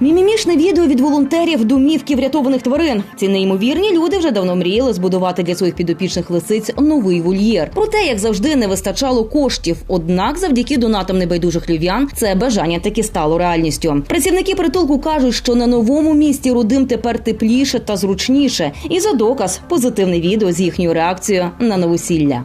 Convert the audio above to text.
Мімімішне відео від волонтерів домівки врятованих тварин. Ці неймовірні люди вже давно мріяли збудувати для своїх підопічних лисиць новий вольєр. Проте, як завжди, не вистачало коштів. Однак, завдяки донатам небайдужих львів'ян, це бажання таки стало реальністю. Працівники притулку кажуть, що на новому місці родим тепер тепліше та зручніше. І за доказ позитивне відео з їхньою реакцією на новосілля.